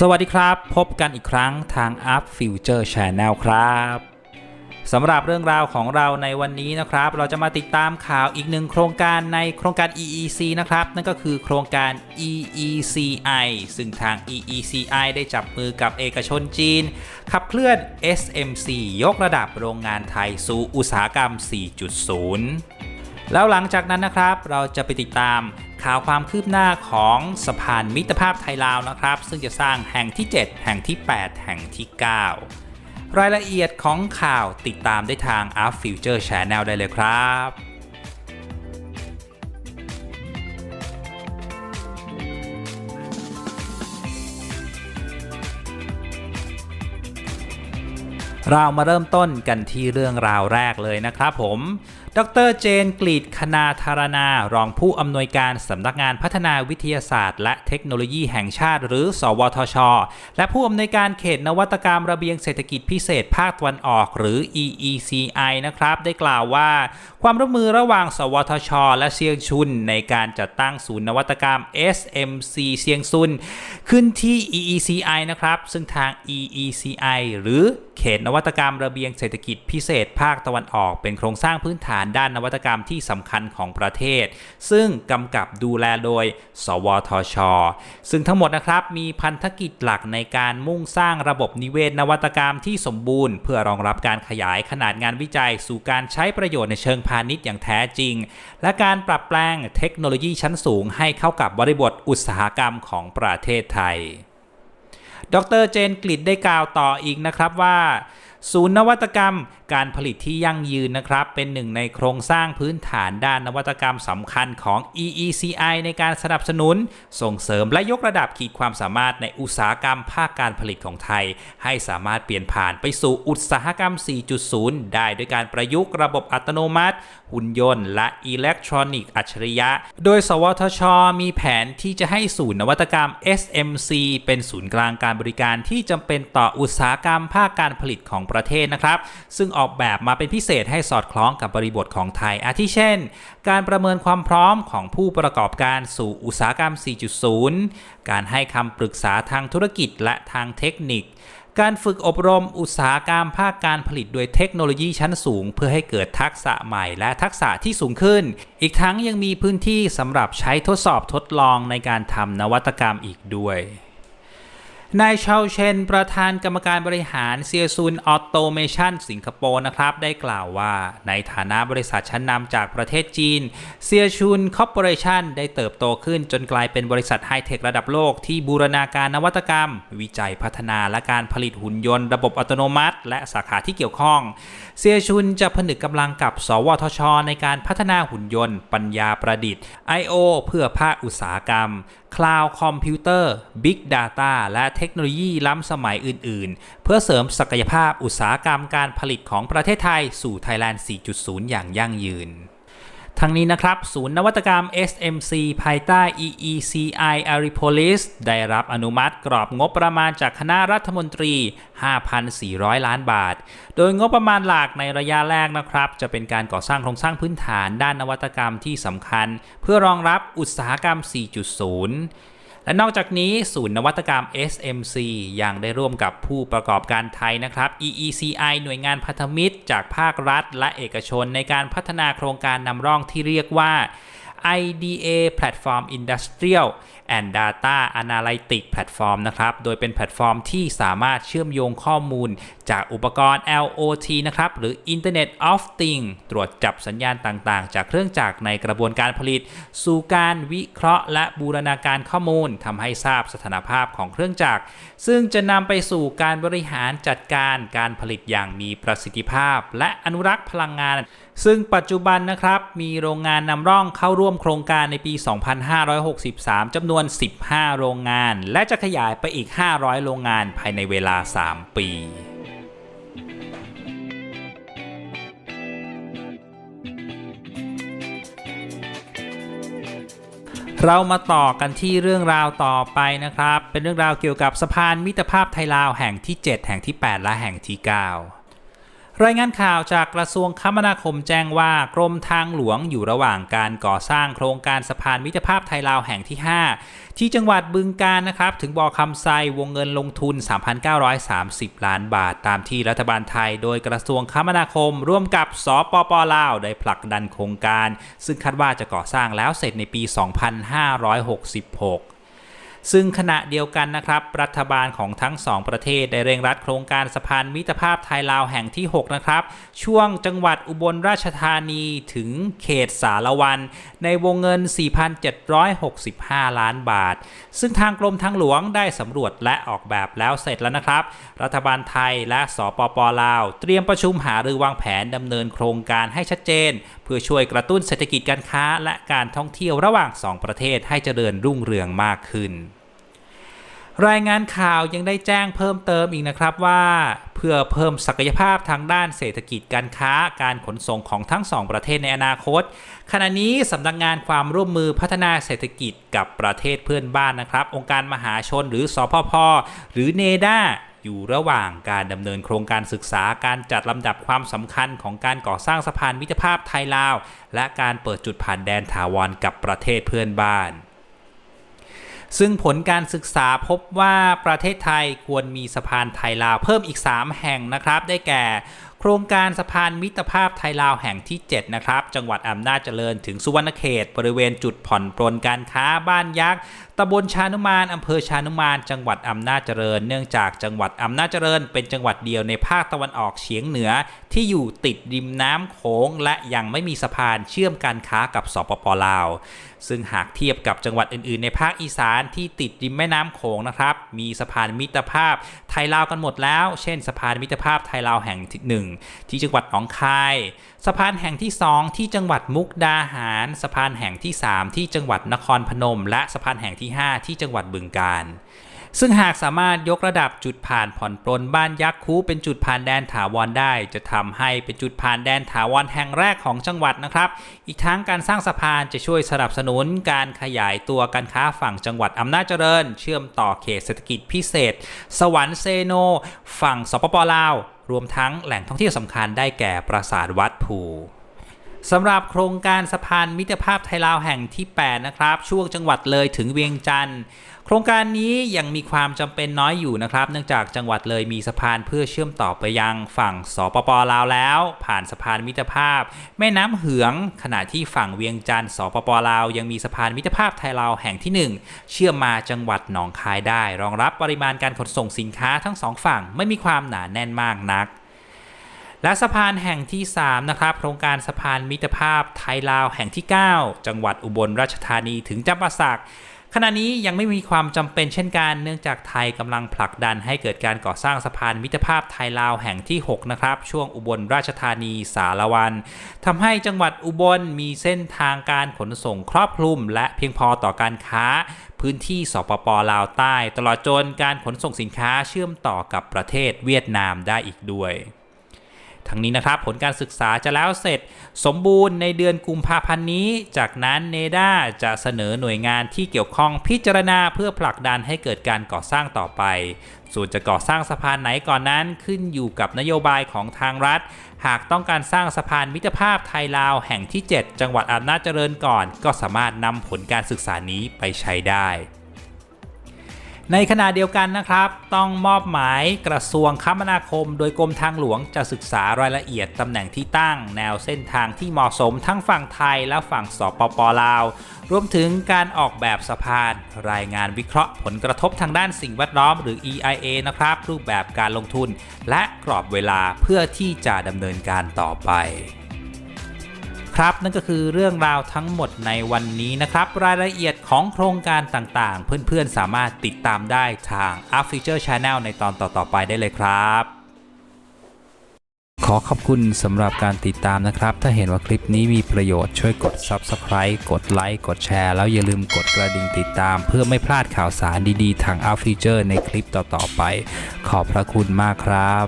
สวัสดีครับ พบกันอีกครั้งทาง Up Future Channel ครับสำหรับเรื่องราวของเราในวันนี้นะครับ เราจะมาติดตามข่าวอีกหนึ่งโครงการในโครงการ EEC นะครับ นั่นก็คือโครงการ EECI ซึ่งทาง EECI ได้จับมือกับเอกชนจีน ขับเคลื่อน SMC ยกระดับโรงงานไทยสู่อุตสาหกรรม 4.0 แล้วหลังจากนั้นนะครับ เราจะไปติดตาม ข่าวความคืบหน้าของสะพานมิตรภาพไทยลาวนะครับ ซึ่งจะสร้างแห่งที่ 7 แห่งที่ 8 แห่งที่ 9 รายละเอียดของข่าวติดตามได้ทาง Up Future Channel ได้เลยครับเรามาเริ่มต้นกันที่เรื่องราวแรกเลยนะครับผม ดรเจนกรีดคณาธารณารองผู้อำนวยการสำนักงานพัฒนาวิทยาศาสตร์ และเทคโนโลยีแห่งชาติ หรือ สวทช และผู้อำนวยการเขตนวัตกรรมระเบียงเศรษฐกิจพิเศษภาคตะวันออก หรือ EECI นะครับ ได้กล่าวว่า ความร่วมมือระหว่าง สวทช และเซียงชุน ในการจัดตั้งศูนย์นวัตกรรม SMC เซียงซุน ขึ้นที่ EECI นะครับ ซึ่งทาง EECI หรือเขตนวัตกรรมระเบียงเศรษฐกิจพิเศษภาคตะวันออก เป็นโครงสร้างพื้นฐานด้านนวัตกรรมที่สำคัญของประเทศ ซึ่งกำกับดูแลโดย สวทช ซึ่งทั้งหมดนะครับมีพันธกิจหลักในการมุ่งสร้างระบบนิเวศนวัตกรรมที่สมบูรณ์ เพื่อรองรับการขยายขนาดงานวิจัย สู่การใช้ประโยชน์ในเชิงพาณิชย์อย่างแท้จริง และการปรับแปลงเทคโนโลยีชั้นสูง ให้เข้ากับบริบทอุตสาหกรรมของประเทศไทย ดรเจนกลิดได้กล่าวต่ออีกนะครับว่า ศูนย์นวัตกรรมการผลิตที่ยั่งยืนนะครับ เป็นหนึ่งในโครงสร้างพื้นฐานด้านนวัตกรรมสำคัญของ EECI ในการสนับสนุน ส่งเสริมและยกระดับขีดความสามารถในอุตสาหกรรมภาคการผลิตของไทย ให้สามารถเปลี่ยนผ่านไปสู่อุตสาหกรรม 4.0 ได้ด้วยการประยุกต์ระบบอัตโนมัติ หุ่นยนต์ และอิเล็กทรอนิกส์อัจฉริยะ โดย สวทช มีแผนที่จะให้ศูนย์นวัตกรรม SMC เป็นศูนย์กลางการบริการที่จำเป็นต่ออุตสาหกรรมภาคการผลิตของประเทศนะครับ ซึ่งออกแบบมาเป็นพิเศษให้สอดคล้องกับบริบทของไทย อาทิเช่น การประเมินความพร้อมของผู้ประกอบการสู่อุตสาหกรรม 4.0 การให้คำปรึกษาทางธุรกิจและทางเทคนิคการฝึกอบรมอุตสาหกรรมภาคการผลิตโดยเทคโนโลยีชั้นสูง เพื่อให้เกิดทักษะใหม่และทักษะที่สูงขึ้น อีกทั้งยังมีพื้นที่สำหรับใช้ทดสอบทดลองในการทำนวัตกรรมอีกด้วย นายชาวเชน ประธานกรรมการบริหารเซียซุนออโตเมชันสิงคโปร์นะครับ ได้กล่าวว่าในฐานะบริษัทชั้นนำจากประเทศจีนเซียชุนคอร์ปอเรชันได้เติบโตขึ้นจนกลายเป็นบริษัทไฮเทคระดับโลกที่บูรณาการนวัตกรรม วิจัยพัฒนาและการผลิตหุ่นยนต์ระบบอัตโนมัติ และสาขาที่เกี่ยวข้อง เซียชุนจะผนึกกำลังกับ สวทช ในการพัฒนาหุ่นยนต์ ปัญญาประดิษฐ์ I.O. เพื่อภาคอุตสาหกรรม คลาวด์คอมพิวเตอร์ Big Data และเททคโนโลยีล้ำสมัยอื่น ๆ เพื่อเสริมศักยภาพอุตสาหกรรมการผลิตของประเทศไทยสู่ Thailand 4.0 อย่างยั่งยืนทั้งนี้นะครับ ศูนย์นวัตกรรม SMC ภายใต้ EECI Aripolis ได้รับอนุมัติกรอบงบประมาณจากคณะรัฐมนตรี 5,400 ล้านบาท โดยงบประมาณหลักในระยะแรกนะครับ จะเป็นการก่อสร้างโครงสร้างพื้นฐานด้านนวัตกรรมที่สำคัญ เพื่อรองรับอุตสาหกรรม 4.0 และนอกจากนี้ศูนย์นวัตกรรม SMC ยังได้ร่วมกับผู้ประกอบการไทยนะครับ EECI หน่วยงานพันธมิตร จากภาครัฐ และเอกชนในการพัฒนาโครงการนำร่องที่เรียกว่า IDA Platform Industrial and Data Analytics Platform นะครับ โดยเป็นแพลตฟอร์มที่สามารถเชื่อมโยงข้อมูลจากอุปกรณ์ LOT นะครับ หรือ Internet of Things ตรวจจับสัญญาณต่าง ๆ จากเครื่องจักรในกระบวนการผลิต สู่การวิเคราะห์และบูรณาการข้อมูลทำให้ทราบสถานภาพของเครื่องจักร ซึ่งจะนำไปสู่การบริหารจัดการการผลิตอย่างมีประสิทธิภาพ และอนุรักษ์พลังงาน ซึ่งปัจจุบันนะครับมีโรงงานนำร่องเข้าร่วมโครงการในปี 2563จำนวน 15 โรงงาน และจะขยายไปอีก 500 โรงงานภายในเวลา 3 ปีเรามาต่อกันที่เรื่องราวต่อไปนะครับ เป็นเรื่องราวเกี่ยวกับสะพานมิตรภาพไทยลาวแห่งที่ 7 แห่งที่ 8 และแห่งที่ 9 รายงานข่าวจากกระทรวงคมนาคมแจ้งว่ากรมทางหลวงอยู่ระหว่างการก่อสร้างโครงการสะพานมิตรภาพไทยลาวแห่งที่ 5 ที่จังหวัดบึงกาฬนะครับ ถึงบ่อคำไซวงเงินลงทุน 3,930 ล้านบาท ตามที่รัฐบาลไทย โดยกระทรวงคมนาคม ร่วมกับสปปลาว ได้ผลักดันโครงการ ซึ่งคาดว่าจะก่อสร้างแล้วเสร็จในปี 2566 ซึ่งขณะเดียวกันนะครับ รัฐบาลของทั้งสองประเทศได้เร่งรัดโครงการสะพานมิตรภาพไทยลาวแห่งที่ 6 นะครับ ช่วงจังหวัดอุบลราชธานีถึงเขตสารวัน ในวงเงิน 4,765 ล้านบาท ซึ่งทางกรมทางหลวงได้สำรวจและออกแบบแล้วเสร็จแล้วนะครับ รัฐบาลไทยและสปปลาว เตรียมประชุมหารือวางแผนดำเนินโครงการให้ชัดเจนเพื่อช่วยกระตุ้นเศรษฐกิจการค้าและการท่องเที่ยวระหว่างสองประเทศให้เจริญรุ่งเรืองมากขึ้น รายงานข่าวยังได้แจ้งเพิ่มเติมอีกนะครับว่า เพื่อเพิ่มศักยภาพทางด้านเศรษฐกิจการค้าการขนส่งของทั้งสองประเทศในอนาคต ขณะนี้สำนักงานความร่วมมือพัฒนาเศรษฐกิจกับประเทศเพื่อนบ้านนะครับ องค์การมหาชนหรือสพพหรือเนดา อยู่ระหว่างการดำเนินโครงการศึกษาการจัดลำดับความสำคัญของการก่อสร้างสะพานมิตรภาพไทยลาว และการเปิดจุดผ่านแดนถาวรกับประเทศเพื่อนบ้านซึ่งผลการศึกษาพบว่าประเทศไทยควรมีสะพานไทยลาวเพิ่มอีก 3 แห่งนะครับ ได้แก่ ครงการสะพานมิตรภาพไทยลาวแห่งที่ 7 นะครับ จังหวัดอำนาจเจริญถึงสุวรรณเขต บริเวณจุดผ่อนปลนการค้าบ้านยักษ์ตำบลชานุมานอำเภอชานุมาน จังหวัดอำนาจเจริญ เนื่องจากจังหวัดอำนาจเจริญ เป็นจังหวัดเดียวในภาคตะวันออกเฉียงเหนือ ที่อยู่ติดริมน้ำโขงและยังไม่มีสะพานเชื่อมการค้ากับสปปลาว ซึ่งหากเทียบกับจังหวัดอื่น ๆ ในภาคอีสานที่ติดริมแม่น้ำโขงนะครับ มีสะพานมิตรภาพไทยลาวกันหมดแล้ว เช่น สะพานมิตรภาพไทยลาวแห่งที่หนึ่งที่จังหวัดหนองคาย สะพานแห่งที่ 2 ที่จังหวัดมุกดาหาร สะพานแห่งที่ 3 ที่จังหวัดนครพนม และสะพานแห่งที่ 5 ที่จังหวัดบึงกาฬซึ่งหากสามารถยกระดับจุดผ่านผ่อนปลนบ้านยักษ์คูเป็นจุดผ่านแดนถาวรได้ จะทำให้เป็นจุดผ่านแดนถาวรแห่งแรกของจังหวัดนะครับ อีกทั้งการสร้างสะพานจะช่วยสนับสนุนการขยายตัวการค้าฝั่งจังหวัดอำนาจเจริญ เชื่อมต่อเขตเศรษฐกิจพิเศษ สวรรค์เซโน ฝั่งสปปลาว รวมทั้งแหล่งท่องเที่ยวสำคัญได้แก่ปราสาทวัดภู สำหรับโครงการสะพานมิตรภาพไทยลาวแห่งที่ 8 นะครับ ช่วงจังหวัดเลยถึงเวียงจันทร์โครงการนี้ยังมีความจำเป็นน้อยอยู่นะครับ เนื่องจากจังหวัดเลยมีสะพานเพื่อเชื่อมต่อไปยังฝั่งสปปลาวแล้ว ผ่านสะพานมิตรภาพ แม่น้ำเหือง ขณะที่ฝั่งเวียงจันทร์สปปลาวยังมีสะพานมิตรภาพไทยลาวแห่งที่ 1 เชื่อมมาจังหวัดหนองคายได้ รองรับปริมาณการขนส่งสินค้าทั้งสองฝั่งไม่มีความหนาแน่นมากนัก และสะพานแห่งที่ 3 นะครับ โครงการสะพานมิตรภาพไทยลาวแห่งที่ 9 จังหวัดอุบลราชธานีถึงจำปาสักขณะนี้ยังไม่มีความจำเป็นเช่นกันเนื่องจากไทยกำลังผลักดันให้เกิดการก่อสร้างสะพานมิตรภาพไทยลาวแห่งที่ 6 นะครับ ช่วงอุบลราชธานีสารวันทำให้จังหวัดอุบลมีเส้นทางการขนส่งครอบคลุม และเพียงพอต่อการค้า พื้นที่สปปลาวใต้ ตลอดจนการขนส่งสินค้าเชื่อมต่อกับประเทศเวียดนามได้อีกด้วย ทั้งนี้นะครับผลการศึกษาจะแล้วเสร็จ สมบูรณ์ในเดือนกุมภาพันธ์นี้ จากนั้นเนดาจะเสนอหน่วยงานที่เกี่ยวข้องพิจารณาเพื่อผลักดันให้เกิดการก่อสร้างต่อไป ส่วนจะก่อสร้างสะพานไหนก่อนนั้นขึ้นอยู่กับนโยบายของทางรัฐ หากต้องการสร้างสะพานมิตรภาพไทยลาวแห่งที่ 7 จังหวัดอำนาจเจริญก่อน ก็สามารถนำผลการศึกษานี้ไปใช้ได้ ในขณะเดียวกันนะครับ ต้องมอบหมายกระทรวงคมนาคม โดยกรมทางหลวงจะศึกษารายละเอียดตำแหน่งที่ตั้ง แนวเส้นทางที่เหมาะสมทั้งฝั่งไทยและฝั่งสปปลาว รวมถึงการออกแบบสะพาน รายงานวิเคราะห์ผลกระทบทางด้านสิ่งแวดล้อมหรือ EIA นะครับ รูปแบบการลงทุน และกรอบเวลาเพื่อที่จะดำเนินการต่อไป ครับ นั่นก็คือเรื่องราวทั้งหมดในวันนี้นะครับ รายละเอียดของโครงการต่างๆ เพื่อนๆ สามารถติดตามได้ทาง Up Future Channel ในตอนต่อๆไปได้เลยครับขอขอบคุณสำหรับการติดตามนะครับ ถ้าเห็นว่าคลิปนี้มีประโยชน์ช่วยกด Subscribe กดไลค์ กดแชร์ แล้วอย่าลืมกดกระดิ่งติดตาม เพื่อไม่พลาดข่าวสารดีๆ ทาง Up Future ในคลิปต่อๆไป ขอบพระคุณมากครับ